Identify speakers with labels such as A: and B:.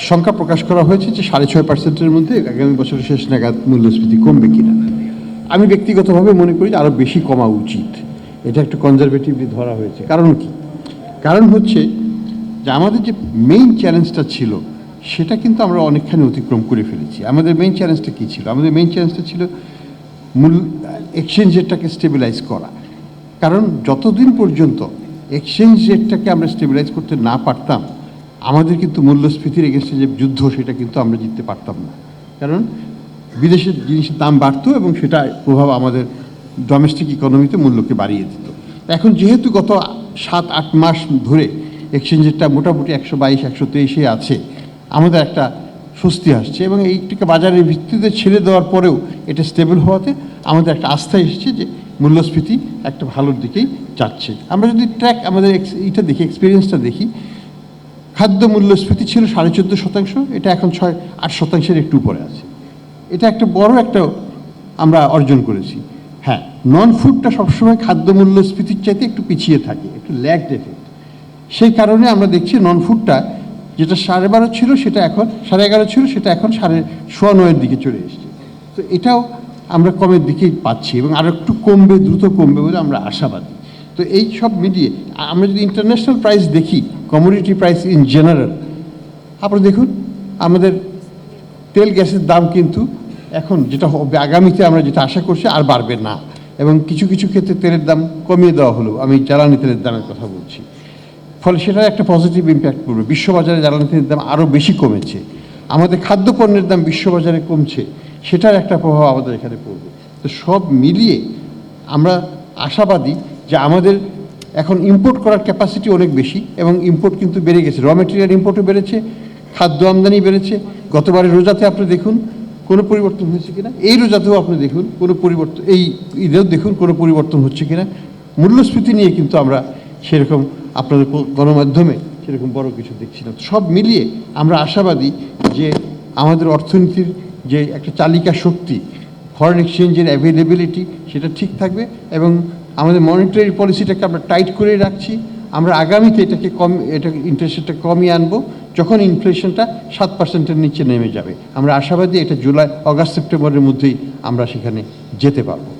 A: সংখ্যা প্রকাশ করা হয়েছে যে সাড়ে ছয় পার্সেন্টের মধ্যে আগামী বছরের শেষ নাগাদ মূল্যস্ফীতি কমবে কিনা। আমি ব্যক্তিগতভাবে মনে করি যে আরও বেশি কমা উচিত। এটা একটু কনজারভেটিভলি ধরা হয়েছে। কারণ কি? কারণ হচ্ছে যে আমাদের যে মেইন চ্যালেঞ্জটা ছিল, সেটা কিন্তু আমরা অনেকখানি অতিক্রম করে ফেলেছি। আমাদের মেইন চ্যালেঞ্জটা কী ছিল? আমাদের মেইন চ্যালেঞ্জটা ছিল মূল এক্সচেঞ্জ রেটটাকে স্টেবিলাইজ করা। কারণ যতদিন পর্যন্ত এক্সচেঞ্জ রেটটাকে আমরা স্টেবিলাইজ করতে না পারতাম আমাদের কিন্তু মূল্যস্ফীতির এগেনস্টে যে যুদ্ধ, সেটা কিন্তু আমরা জিততে পারতাম না। কারণ বিদেশের জিনিসের দাম বাড়তো এবং সেটা প্রভাব আমাদের ডোমেস্টিক ইকোনমিতে মূল্যকে বাড়িয়ে দিত। এখন যেহেতু গত সাত, আট মাস ধরে এক্সচেঞ্জ রেটটা মোটামুটি একশো বাইশ, একশো তেইশে আছে, আমাদের একটা স্বস্তি আসছে এবং এইটাকে বাজারের ভিত্তিতে ছেড়ে দেওয়ার পরেও এটা স্টেবল হওয়াতে আমাদের একটা আস্থা এসেছে যে মূল্যস্ফীতি একটা ভালোর দিকেই যাচ্ছে। আমরা যদি ট্র্যাক আমাদের এইটা দেখি এক্সপিরিয়েন্সটা দেখি খাদ্য মূল্যস্ফীতি ছিল সাড়ে চোদ্দ শতাংশ, এটা এখন ছয়, আট শতাংশের একটু উপরে আছে। এটা একটা বড় একটা আমরা অর্জন করেছি। হ্যাঁ নন ফুডটা সবসময় খাদ্য মূল্যস্ফীতির চাইতে একটু পিছিয়ে থাকে, একটু ল্যাগ এফেক্ট সেই কারণে আমরা দেখছি নন ফুডটা যেটা সাড়ে বারো ছিল, সেটা এখন, সাড়ে এগারো ছিল, সেটা এখন সাড়ে সোয়া নয়ের দিকে চলে এসছে। তো এটাও আমরা কমের দিকেই পাচ্ছি এবং আরও একটু কমবে, দ্রুত কমবে বলে আমরা আশাবাদী। তো এই সব মিলিয়ে আ- আমরা যদি ইন্টারন্যাশনাল প্রাইস দেখি কমোডিটি প্রাইস ইন জেনারেল আপনারা দেখুন, আমাদের তেল গ্যাসের দাম কিন্তু এখন যেটা হবে, আগামীতে আমরা যেটা আশা করছি আর বাড়বে না। এবং কিছু কিছু ক্ষেত্রে তেলের দাম কমিয়ে দেওয়া হলো। আমি জ্বালানি তেলের দামের কথা বলছি। ফলে সেটার একটা পজিটিভ ইম্প্যাক্ট পড়বে। বিশ্ববাজারে জ্বালানি তেলের দাম আরও বেশি কমেছে। আমাদের খাদ্যপণ্যের দাম বিশ্ববাজারে কমছে। সেটার একটা প্রভাব আমাদের এখানে পড়বে। তো সব মিলিয়ে আমরা আশাবাদী যে আমাদের এখন ইম্পোর্ট করার ক্যাপাসিটি অনেক বেশি এবং ইম্পোর্ট কিন্তু বেড়ে গেছে। র মেটেরিয়াল ইম্পোর্টও বেড়েছে, খাদ্য আমদানি বেড়েছে। গতবারের রোজাতে আপনি দেখুন, কোনো পরিবর্তন হয়েছে কিনা? এই রোজাতেও আপনি দেখুন, কোনো পরিবর্তন এই ঈদেও দেখুন, কোনো পরিবর্তন হচ্ছে কিনা? মূল্যস্ফীতি নিয়ে কিন্তু আমরা সেরকম আপনাদের গণমাধ্যমে সেরকম বড় কিছু দেখছি না। সব মিলিয়ে আমরা আশাবাদী যে আমাদের অর্থনীতির যে একটা চালিকা শক্তি ফরেন এক্সচেঞ্জের অ্যাভেলেবিলিটি সেটা ঠিক থাকবে এবং আমাদের মনিটারি পলিসিটাকে আমরা টাইট করে রাখছি। আমরা আগামীতে এটাকে কম এটা ইন্টারেস্টটা কমিয়ে আনব, যখন ইনফ্লেশনটা সাত পার্সেন্টের নিচে নেমে যাবে। আমরা আশাবাদী এটা জুলাই, অগাস্ট, সেপ্টেম্বরের মধ্যেই আমরা সেখানে যেতে পারব।